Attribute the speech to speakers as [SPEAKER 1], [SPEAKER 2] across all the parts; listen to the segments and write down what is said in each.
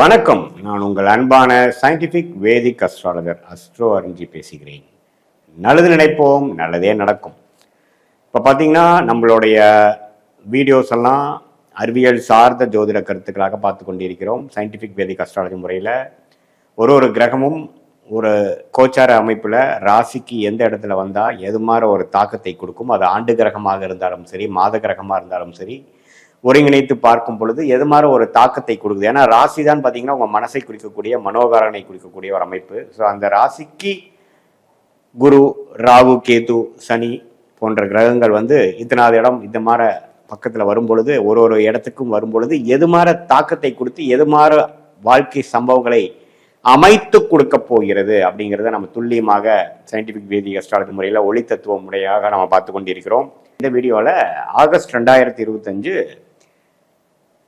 [SPEAKER 1] வணக்கம். நான் உங்கள் அன்பான சயின்டிபிக் வேதிக் அஸ்ட்ராலஜர் அஸ்ட்ரோ அறிஞ்சி பேசுகிறேன். நல்லது நினைப்போம் நல்லதே நடக்கும். இப்போ பார்த்தீங்கன்னா நம்மளுடைய வீடியோஸ் எல்லாம் அறிவியல் சார்ந்த ஜோதிட கருத்துக்களாக பார்த்து கொண்டிருக்கிறோம். சயின்டிஃபிக் வேதிக் அஸ்ட்ராலஜி முறையில் ஒரு ஒரு கிரகமும் ஒரு கோச்சார அமைப்பில் ராசிக்கு எந்த இடத்துல வந்தால் எது மாதிரி ஒரு தாக்கத்தை கொடுக்கும்? அது ஆண்டு கிரகமாக இருந்தாலும் சரி மாத கிரகமாக இருந்தாலும் சரி ஒருங்கிணைத்து பார்க்கும் பொழுது எது மாதிரி ஒரு தாக்கத்தை கொடுக்குது? ஏன்னா ராசி தான் பார்த்தீங்கன்னா உங்கள் மனசை குறிக்கக்கூடிய மனோகாரனை குறிக்கக்கூடிய ஒரு அமைப்பு. ஸோ அந்த ராசிக்கு குரு ராகு கேது சனி போன்ற கிரகங்கள் வந்து இத்தனாவது இடம் இந்த மாதிரி பக்கத்தில் வரும் பொழுது ஒரு ஒரு இடத்துக்கும் வரும்பொழுது எது மாதிரி தாக்கத்தை கொடுத்து எது மாதிரி வாழ்க்கை சம்பவங்களை அமைத்து கொடுக்க போகிறது அப்படிங்கிறத நம்ம துல்லியமாக சயின்டிபிக் வேதி அஸ்ட்ராலஜி முறையில் ஒளி தத்துவ முறையாக நம்ம பார்த்து கொண்டிருக்கிறோம். இந்த வீடியோவில் ஆகஸ்ட் ரெண்டாயிரத்தி இருபத்தஞ்சு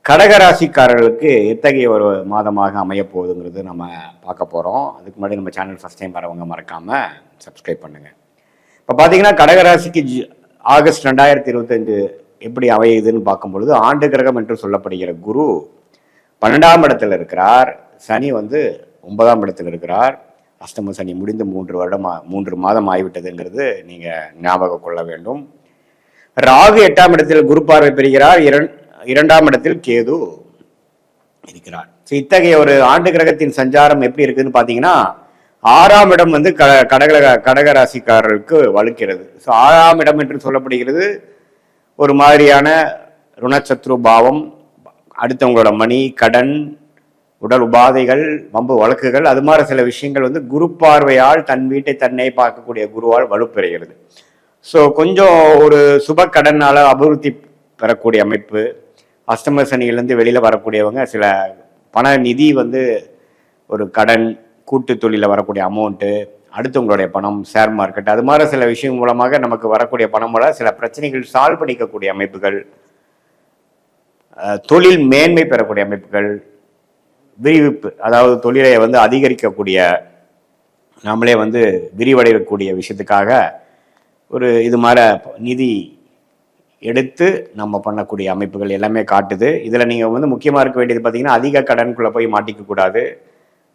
[SPEAKER 1] கடகராசிக்காரர்களுக்கு எத்தகைய ஒரு மாதமாக அமைய போகுதுங்கிறது நம்ம பார்க்க போகிறோம் அதுக்கு முன்னாடி நம்ம சேனல் ஃபஸ்ட் டைம் வரவங்க மறக்காமல் சப்ஸ்கிரைப் பண்ணுங்கள் இப்போ பார்த்தீங்கன்னா கடகராசிக்கு ஜி- ஆகஸ்ட் ரெண்டாயிரத்தி இருபத்தஞ்சு எப்படி அமையுதுன்னு பார்க்கும் பொழுது ஆண்டு கிரகம் என்று சொல்லப்படுகிற குரு பன்னெண்டாம் இடத்துல இருக்கிறார். சனி வந்து ஒன்பதாம் இடத்தில் இருக்கிறார். அஷ்டம சனி முடிந்து மூன்று வருடம் மூன்று மாதம் ஆகிவிட்டதுங்கிறது நீங்கள் ஞாபகம் கொள்ள வேண்டும். ராகு எட்டாம் இடத்தில் குரு பார்வை பெறுகிறார். இரண் இரண்டாம் இடத்தில் கேது இருக்கிறார். ஸோ இத்தகைய ஒரு ஆண்டு கிரகத்தின் சஞ்சாரம் எப்படி இருக்குதுன்னு பார்த்தீங்கன்னா ஆறாம் இடம் வந்து க கடக கடக ராசிக்காரருக்கு வலுக்கிறது. ஸோ ஆறாம் இடம் என்று சொல்லப்படுகிறது. ஒரு மாதிரியான ருணச்சத்ரு பாவம் அடுத்தவங்களோட மணி கடன் உடல் உபாதைகள் வம்பு வழக்குகள் அது மாதிரி சில விஷயங்கள் வந்து குரு பார்வையால் தன் வீட்டை தன்னை பார்க்கக்கூடிய குருவால் வலுப்பெறுகிறது. ஸோ கொஞ்சம் ஒரு சுப கடனால் அபிவிருத்தி பெறக்கூடிய அமைப்பு அஷ்டம சனியிலேருந்து வெளியில் வரக்கூடியவங்க சில பண நிதி வந்து ஒரு கடன் கூட்டு தொழிலில் வரக்கூடிய அமௌண்ட்டு அடுத்தவங்களுடைய பணம் ஷேர் மார்க்கெட் அது மாதிரி சில விஷயம் மூலமாக நமக்கு வரக்கூடிய பணம் மூலம் சில பிரச்சனைகள் சால்வ் பண்ணிக்கக்கூடிய அமைப்புகள் தொழில் மேன்மை பெறக்கூடிய அமைப்புகள் விரிவிப்பு அதாவது தொழிலை வந்து அதிகரிக்கக்கூடிய நாமளே வந்து விரிவடையக்கூடிய விஷயத்துக்காக ஒரு இது மாதிரி நிதி எடுத்து நம்ம பண்ணக்கூடிய அமைப்புகள் எல்லாமே காட்டுது. இதில் நீங்கள் வந்து முக்கியமாக இருக்க வேண்டியது பார்த்தீங்கன்னா அதிக கடனுக்குள்ளே போய் மாட்டிக்க கூடாது.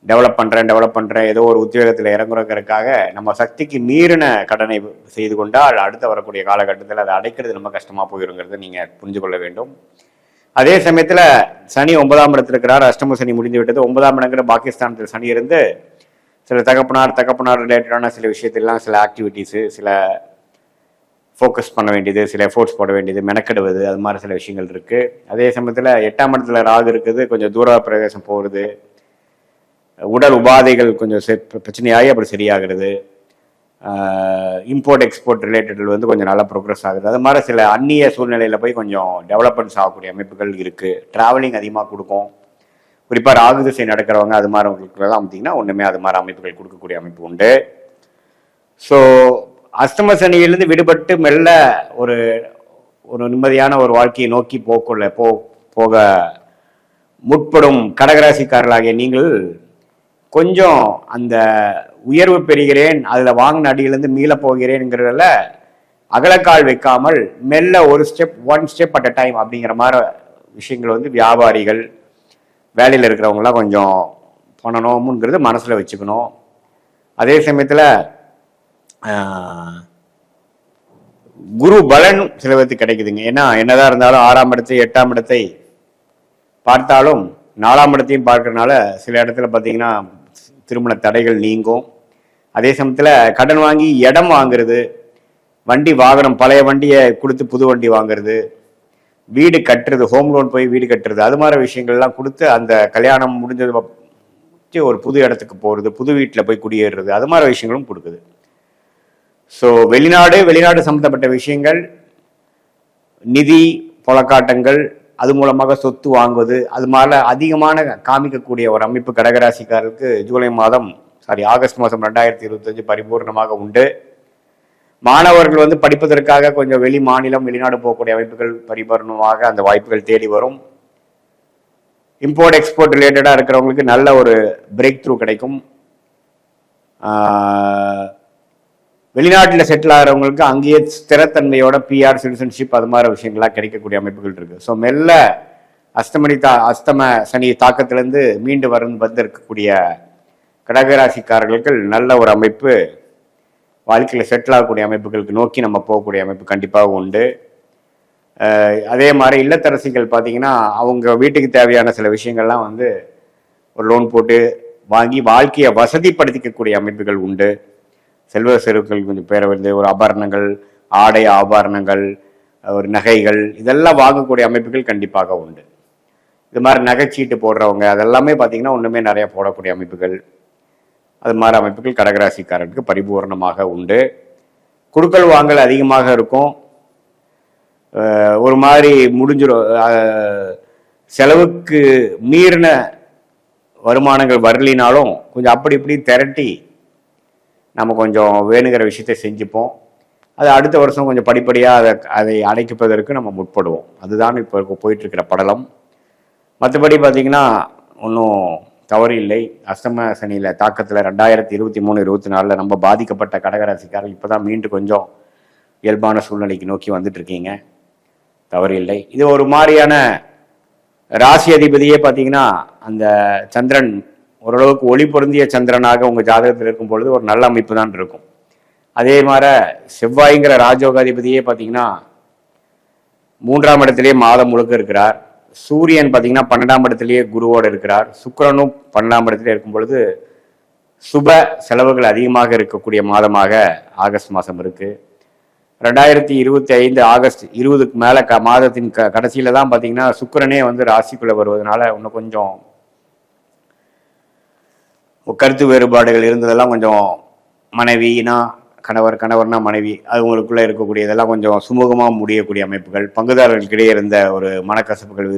[SPEAKER 1] டெவலப் பண்ணுறேன் டெவலப் பண்ணுறேன் ஏதோ ஒரு உத்தியோகத்தில் இறங்குறதுக்காக நம்ம சக்திக்கு மீறின கடனை செய்து கொண்டால் அடுத்து வரக்கூடிய காலகட்டத்தில் அதை அடைக்கிறது ரொம்ப கஷ்டமாக போயிருங்கிறத நீங்கள் புரிஞ்சு கொள்ள வேண்டும். அதே சமயத்தில் சனி ஒன்பதாம் இடத்துல இருக்கிறார் அஷ்டம சனி முடிந்து விட்டது. ஒன்பதாம் இடங்கிற பாகிஸ்தானத்தில் சனி இருந்து சில தகப்பனார் தகப்பனார் ரிலேட்டடான சில விஷயத்திலாம் சில ஆக்டிவிட்டீஸு சில ஃபோக்கஸ் பண்ண வேண்டியது சில எஃபோர்ட்ஸ் போட வேண்டியது மெனக்கெடுவது அது மாதிரி சில விஷயங்கள் இருக்குது அதே சமயத்தில் எட்டாம் இடத்துல ராகு இருக்குது கொஞ்சம் தூர பிரதேசம் போகிறது உடல் உபாதைகள் கொஞ்சம் பிரச்சனையாகி அப்புறம் சரியாகிறது. இம்போர்ட் எக்ஸ்போர்ட் ரிலேட்டட் வந்து கொஞ்சம் நல்லா ப்ரோக்ரஸ் ஆகுது. அது மாதிரி சில அந்நிய சூழ்நிலையில் போய் கொஞ்சம் டெவலப்மெண்ட்ஸ் ஆகக்கூடிய அமைப்புகள் இருக்குது ட்ராவலிங் அதிகமாக கொடுக்கும். குறிப்பாக ராகு திசை நடக்கிறவங்க அது மாதிரி அவங்களுக்குலாம் பார்த்தீங்கன்னா ஒன்றுமே அது மாதிரி அமைப்புகள் கொடுக்கக்கூடிய அமைப்பு உண்டு. ஸோ அஸ்தம சனியிலேருந்து விடுபட்டு மெல்ல ஒரு ஒரு நிம்மதியான ஒரு வாழ்க்கையை நோக்கி போக்குள்ள போ போக முற்படும் கடகராசிக்காரர்களாகிய நீங்கள் கொஞ்சம் அந்த உயர்வு பெறுகிறேன் அதில் வாங்கின அடியிலேருந்து மீளப் போகிறேன்ங்கிறதுல அகலக்கால் வைக்காமல் மெல்ல ஒரு step one step at a time அப்படிங்கிற மாதிரி விஷயங்கள் வந்து வியாபாரிகள் வேலையில் இருக்கிறவங்களாம் கொஞ்சம் பண்ணணும்ங்கிறது மனசில் வச்சுக்கணும். அதே சமயத்தில் குரு பலன் சில பேருக்கு கிடைக்குதுங்க. ஏன்னா என்னதான் இருந்தாலும் ஆறாம் இடத்தை எட்டாம் இடத்தை பார்த்தாலும் நாலாம் இடத்தையும் பார்க்கறனால சில இடத்துல பார்த்தீங்கன்னா திருமண தடைகள் நீங்கும். அதே சமயத்தில் கடன் வாங்கி இடம் வாங்குறது வண்டி வாகனம் பழைய வண்டியை கொடுத்து புது வண்டி வாங்குறது வீடு கட்டுறது ஹோம் லோன் போய் வீடு கட்டுறது அது மாதிரி விஷயங்கள்லாம் கொடுத்து அந்த கல்யாணம் முடிஞ்சது ஒரு புது இடத்துக்கு போகிறது புது வீட்டில் போய் குடியேறுறது அது மாதிரி விஷயங்களும் கொடுக்குது. ஸோ வெளிநாடு வெளிநாடு சம்மந்தப்பட்ட விஷயங்கள் நிதி புலக்காட்டங்கள் அது மூலமாக சொத்து வாங்குவது அது மாதிரி அதிகமான காமிக்கக்கூடிய ஒரு அமைப்பு கடகராசிக்காரருக்கு ஜூலை மாதம் சாரி ஆகஸ்ட் மாதம் ரெண்டாயிரத்தி இருபத்தஞ்சு பரிபூர்ணமாக உண்டு. மாணவர்கள் வந்து படிப்பதற்காக கொஞ்சம் வெளி மாநிலம் வெளிநாடு போகக்கூடிய அமைப்புகள் பரிபூர்ணமாக அந்த வாய்ப்புகள் தேடி வரும். இம்போர்ட் எக்ஸ்போர்ட் ரிலேட்டடாக இருக்கிறவங்களுக்கு நல்ல ஒரு பிரேக் த்ரூ கிடைக்கும் வெளிநாட்டில் செட்டில் ஆகிறவங்களுக்கு அங்கேயே ஸ்திரத்தன்மையோட பிஆர் சிட்டிசன்ஷிப் அது மாதிரி விஷயங்கள்லாம் கிடைக்கக்கூடிய அமைப்புகள் இருக்குது ஸோ மெல்ல அஸ்தமனி தா அஸ்தம சனி தாக்கத்திலேருந்து மீண்டு வரும் வந்து இருக்கக்கூடிய கடகராசிக்காரர்களுக்கு நல்ல ஒரு அமைப்பு வாழ்க்கையில் செட்டில் ஆகக்கூடிய அமைப்புகளுக்கு நோக்கி நம்ம போகக்கூடிய அமைப்பு கண்டிப்பாக உண்டு. அதே மாதிரி இல்லத்தரசிகள் பார்த்தீங்கன்னா அவங்க வீட்டுக்கு தேவையான சில விஷயங்கள்லாம் வந்து ஒரு லோன் போட்டு வாங்கி வாழ்க்கையை வசதிப்படுத்திக்கக்கூடிய அமைப்புகள் உண்டு. செல்வ செருக்கள் கொஞ்சம் பேரை வந்து ஒரு ஆபரணங்கள் ஆடை ஆபரணங்கள் ஒரு நகைகள் இதெல்லாம் வாங்கக்கூடிய அமைப்புகள் கண்டிப்பாக உண்டு. இது மாதிரி நகைச்சீட்டு போடுறவங்க அதெல்லாமே பார்த்தீங்கன்னா ஒன்றுமே நிறையா போடக்கூடிய அமைப்புகள். அது மாதிரி அமைப்புகள் கடகராசிக்காரருக்கு பரிபூர்ணமாக உண்டு. குடுக்கல் வாங்கல் அதிகமாக இருக்கும். ஒரு மாதிரி முடிஞ்சிடும் செலவுக்கு மீறின வருமானங்கள் வரலினாலும் கொஞ்சம் அப்படி இப்படி திரட்டி நம்ம கொஞ்சம் வேணுங்கிற விஷயத்தை செஞ்சுப்போம். அது அடுத்த வருஷம் கொஞ்சம் படிப்படியாக அதை அதை அடைக்கப்பதற்கு நம்ம முற்படுவோம். அதுதான் இப்போ போயிட்டு இருக்கிற படலம். மற்றபடி பார்த்தீங்கன்னா ஒன்றும் தவறு இல்லை அஷ்டம சனியில் தாக்கத்தில் ரெண்டாயிரத்தி இருபத்தி மூணு இருபத்தி நாலில் ரொம்ப பாதிக்கப்பட்ட கடகராசிக்காரர் இப்போ தான் மீண்டும் கொஞ்சம் இயல்பான சூழ்நிலைக்கு நோக்கி வந்துட்டு இருக்கீங்க தவறு இல்லை இது ஒரு மாதிரியான ராசி அதிபதியே பார்த்தீங்கன்னா அந்த சந்திரன் ஓரளவுக்கு ஒளி பொருந்திய சந்திரனாக உங்கள் ஜாதகத்தில் இருக்கும் பொழுது ஒரு நல்ல அமைப்பு தான் இருக்கும். அதே மாதிரி செவ்வாய்ங்கிற ராஜோகாதிபதியே பார்த்தீங்கன்னா மூன்றாம் இடத்திலே மாதம் முழுக்க இருக்கிறார். சூரியன் பார்த்தீங்கன்னா பன்னெண்டாம் இடத்திலேயே குருவோடு இருக்கிறார். சுக்கரனும் பன்னெண்டாம் இடத்துல இருக்கும் பொழுது சுப செலவுகள் அதிகமாக இருக்கக்கூடிய மாதமாக ஆகஸ்ட் மாதம் இருக்கு. ரெண்டாயிரத்தி இருபத்தி ஐந்து ஆகஸ்ட் இருபதுக்கு மேலே க மாதத்தின் க கடைசியில் தான் பார்த்தீங்கன்னா சுக்கிரனே வந்து ராசிக்குள்ளே வருவதனால இன்னும் கொஞ்சம் கருத்து வேறுபாடுகள் இருந்ததெல்லாம் கொஞ்சம் மனைவினா கணவர் கணவர்னா மனைவி அவங்களுக்குள்ளே இருக்கக்கூடிய இதெல்லாம் கொஞ்சம் சுமூகமாக முடியக்கூடிய அமைப்புகள். பங்குதாரர்களுக்கிடையே இருந்த ஒரு மனக்கசப்புகள்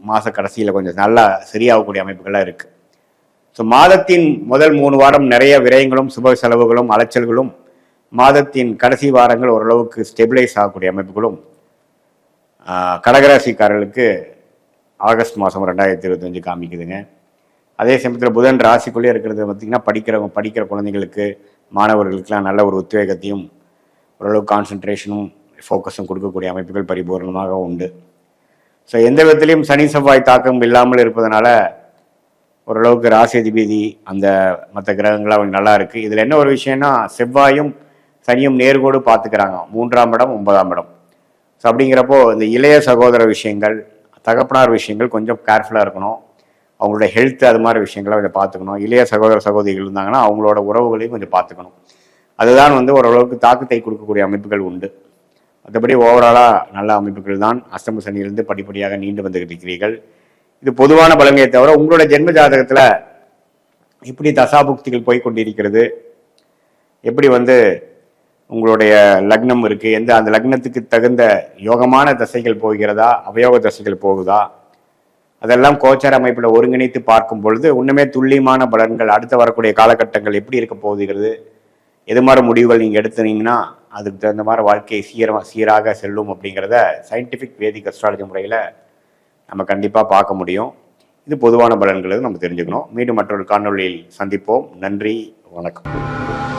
[SPEAKER 1] மாத கடைசியில் கொஞ்சம் நல்லா சரியாகக்கூடிய அமைப்புகள்லாம் இருக்குது ஸோ மாதத்தின் முதல் மூணு வாரம் நிறைய விரயங்களும் சுப செலவுகளும் அலைச்சல்களும் மாதத்தின் கடைசி வாரங்கள் ஓரளவுக்கு ஸ்டெபிலைஸ் ஆகக்கூடிய அமைப்புகளும் கடகராசிக்காரர்களுக்கு ஆகஸ்ட் மாதம் ரெண்டாயிரத்தி இருபத்தஞ்சு காமிக்குதுங்க. அதே சமயத்தில் புதன் ராசிக்குள்ளே இருக்கிறது பார்த்திங்கன்னா படிக்கிறவங்க படிக்கிற குழந்தைங்களுக்கு மாணவர்களுக்கெல்லாம் நல்ல ஒரு உத்வேகத்தையும் ஓரளவு கான்சன்ட்ரேஷனும் ஃபோக்கஸும் கொடுக்கக்கூடிய அமைப்புகள் பரிபூர்ணமாக உண்டு. ஸோ எந்த விதத்திலையும் சனி செவ்வாய் தாக்கம் இல்லாமல் இருப்பதனால ஓரளவுக்கு ராசி அதிபதி அந்த மற்ற கிரகங்கள் அவங்க நல்லா இருக்கு. இதில் என்ன ஒரு விஷயம்னா செவ்வாயும் சனியும் நேர்கோடு பார்த்துக்கிறாங்க. மூன்றாம் இடம் ஒன்பதாம் இடம். ஸோ அப்படிங்கிறப்போ இந்த இளைய சகோதர விஷயங்கள் தகப்பனார் விஷயங்கள் கொஞ்சம் கேர்ஃபுல்லாக இருக்கணும். அவங்களோட ஹெல்த் அது மாதிரி விஷயங்களை கொஞ்சம் பார்த்துக்கணும். இளைய சகோதர சகோதரிகள் இருந்தாங்கன்னா அவங்களோட உறவுகளையும் கொஞ்சம் பார்த்துக்கணும். அதுதான் வந்து ஓரளவுக்கு தாக்கத்தை கொடுக்கக்கூடிய அமைப்புகள் உண்டு. மற்றபடி ஓவராலாக நல்ல அமைப்புகள் தான். அஷ்டம சனியிலிருந்து படிப்படியாக நீண்டு வந்துகிட்டு இருக்கிறீர்கள். இது பொதுவான பலன்களை தவிர உங்களோட ஜென்ம ஜாதகத்தில் எப்படி தசாபுக்திகள் போய் கொண்டிருக்கிறது? எப்படி வந்து உங்களுடைய லக்னம் இருக்குது எந்த அந்த லக்னத்துக்கு தகுந்த யோகமான தசைகள் போகிறதா? அவயோக தசைகள் போகுதா? அதெல்லாம் கோச்சார அமைப்பில் ஒருங்கிணைத்து பார்க்கும் பொழுது இன்னுமே துல்லியமான பலன்கள் அடுத்து வரக்கூடிய காலகட்டங்கள் எப்படி இருக்க போகுகிறது எது மாதிரி முடிவுகள் நீங்கள் எடுத்துனீங்கன்னா அதுக்கு தகுந்த மாதிரி வாழ்க்கை சீரமாக சீராக செல்லும் அப்படிங்கிறத சயின்டிஃபிக் வேதிக் அஸ்ட்ராலஜி முறையில் நம்ம கண்டிப்பாக பார்க்க முடியும். இது பொதுவான பலன்களை நம்ம தெரிஞ்சுக்கணும். மீண்டும் மற்றொரு காணொலியில் சந்திப்போம். நன்றி வணக்கம்.